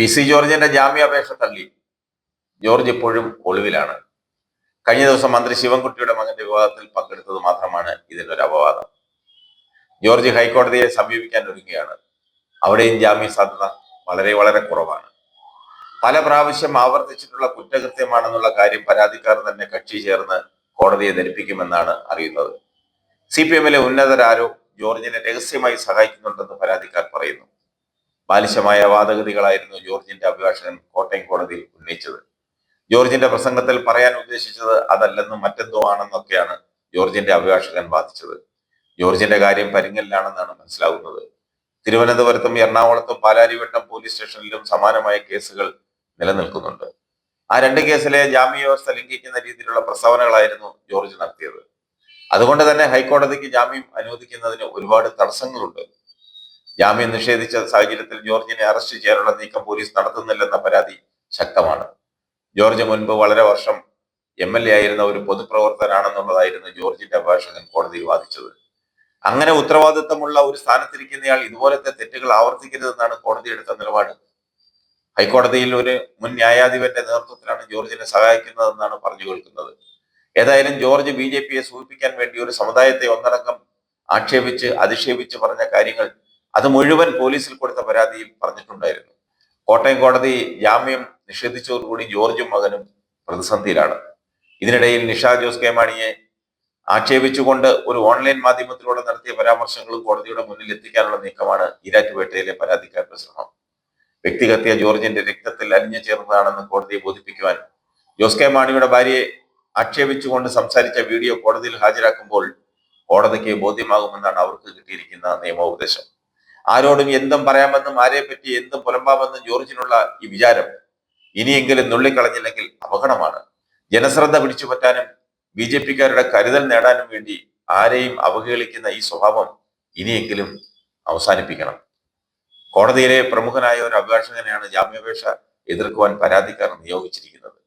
P C ജോർജിന്റെ ജാമ്യാപേക്ഷ തള്ളി. ജോർജ് ഇപ്പോഴും ഒളിവിലാണ്. കഴിഞ്ഞ ദിവസം മന്ത്രി ശിവൻകുട്ടിയുടെ മകന്റെ വിവാദത്തിൽ പങ്കെടുത്തത് മാത്രമാണ് ഇതിനൊരു അപവാദം. ജോർജ് ഹൈക്കോടതിയെ സമീപിക്കാൻ ഒരുങ്ങുകയാണ്. അവിടെയും ജാമ്യ സാധ്യത വളരെ വളരെ കുറവാണ്. പല പ്രാവശ്യം ആവർത്തിച്ചിട്ടുള്ള കുറ്റകൃത്യമാണെന്നുള്ള കാര്യം പരാതിക്കാർ തന്നെ കക്ഷി ചേർന്ന് കോടതിയെ ധരിപ്പിക്കുമെന്നാണ് അറിയുന്നത്. സി പി എമ്മിലെ ഉന്നതരാരോ ജോർജിനെ രഹസ്യമായി സഹായിക്കുന്നുണ്ടെന്ന് ബാലിശമായ വാദഗതികളായിരുന്നു ജോർജിന്റെ അഭിഭാഷകൻ കോട്ടയം കോടതിയിൽ ഉന്നയിച്ചത്. ജോർജിന്റെ പ്രസംഗത്തിൽ പറയാൻ ഉദ്ദേശിച്ചത് അതല്ലെന്നും മറ്റെന്തോ ആണെന്നൊക്കെയാണ് ജോർജിന്റെ അഭിഭാഷകൻ വാദിച്ചത്. ജോർജിന്റെ കാര്യം പരിങ്ങലിലാണെന്നാണ് മനസ്സിലാകുന്നത്. തിരുവനന്തപുരത്തും എറണാകുളത്തും പാലാരിവട്ടം പോലീസ് സ്റ്റേഷനിലും സമാനമായ കേസുകൾ നിലനിൽക്കുന്നുണ്ട്. ആ രണ്ട് കേസിലെ ജാമ്യ വ്യവസ്ഥ ലംഘിക്കുന്ന രീതിയിലുള്ള പ്രസ്താവനകളായിരുന്നു ജോർജ് നടത്തിയത്. അതുകൊണ്ട് തന്നെ ഹൈക്കോടതിക്ക് ജാമ്യം അനുവദിക്കുന്നതിന് ഒരുപാട് തടസ്സങ്ങളുണ്ട്. ജാമ്യം നിഷേധിച്ച സാഹചര്യത്തിൽ ജോർജിനെ അറസ്റ്റ് ചെയ്യാനുള്ള നീക്കം പോലീസ് നടത്തുന്നില്ലെന്ന പരാതി ശക്തമാണ്. ജോർജ് മുൻപ് വളരെ വർഷം എം എൽ എ ആയിരുന്ന ഒരു പൊതുപ്രവർത്തകനാണെന്നുള്ളതായിരുന്നു ജോർജിന്റെ അഭിഭാഷകൻ കോടതിയിൽ വാദിച്ചത്. അങ്ങനെ ഉത്തരവാദിത്തമുള്ള ഒരു സ്ഥാനത്തിരിക്കുന്നയാൾ ഇതുപോലത്തെ തെറ്റുകൾ ആവർത്തിക്കരുതെന്നാണ് കോടതി എടുത്ത നിലപാട്. ഹൈക്കോടതിയിൽ ഒരു മുൻ ന്യായാധിപന്റെ നേതൃത്വത്തിലാണ് ജോർജിനെ സഹായിക്കുന്നതെന്നാണ് പറഞ്ഞു കേൾക്കുന്നത്. ഏതായാലും ജോർജ് ബി ജെ പിയെ സൂചിപ്പിക്കാൻ വേണ്ടി ഒരു സമുദായത്തെ ഒന്നടങ്കം ആക്ഷേപിച്ച് അധിക്ഷേപിച്ച് പറഞ്ഞ കാര്യങ്ങൾ അത് മുഴുവൻ പോലീസിൽ കൊടുത്ത പരാതിയിൽ പറഞ്ഞിട്ടുണ്ടായിരുന്നു. കോട്ടയം കോടതി ജാമ്യം നിഷേധിച്ചതോടുകൂടി ജോർജും മകനും പ്രതിസന്ധിയിലാണ്. ഇതിനിടയിൽ നിഷ ജോസ് കെ മാണിയെ ആക്ഷേപിച്ചുകൊണ്ട് ഒരു ഓൺലൈൻ മാധ്യമത്തിലൂടെ നടത്തിയ പരാമർശങ്ങളും കോടതിയുടെ മുന്നിൽ എത്തിക്കാനുള്ള നീക്കമാണ് ഈരാറ്റുപേട്ടയിലെ പരാതിക്കാരുടെ ശ്രമം. വ്യക്തിഹത്യ ജോർജിന്റെ രക്തത്തിൽ അലിഞ്ഞു ചേർന്നതാണെന്ന് കോടതിയെ ബോധിപ്പിക്കുവാൻ ജോസ് കെ മാണിയുടെ ഭാര്യയെ ആക്ഷേപിച്ചുകൊണ്ട് സംസാരിച്ച വീഡിയോ കോടതിയിൽ ഹാജരാക്കുമ്പോൾ കോടതിക്ക് ബോധ്യമാകുമെന്നാണ് അവർക്ക് കിട്ടിയിരിക്കുന്ന നിയമോപദേശം. ആരോടും എന്തും പറയാമെന്നും ആരെ പറ്റി എന്തും പുലമ്പാമെന്നും ജോർജിനുള്ള ഈ വിചാരം ഇനിയെങ്കിലും നുള്ളിക്കളഞ്ഞില്ലെങ്കിൽ അപകടമാണ്. ജനശ്രദ്ധ പിടിച്ചുപറ്റാനും ബി ജെ പിക്കാരുടെ കരുതൽ നേടാനും വേണ്ടി ആരെയും അവഹേളിക്കുന്ന ഈ സ്വഭാവം ഇനിയെങ്കിലും അവസാനിപ്പിക്കണം. കോടതിയിലെ പ്രമുഖനായ ഒരു അഭിഭാഷകനെയാണ് ജാമ്യാപേക്ഷ എതിർക്കുവാൻ പരാതിക്കാരൻ നിയോഗിച്ചിരിക്കുന്നത്.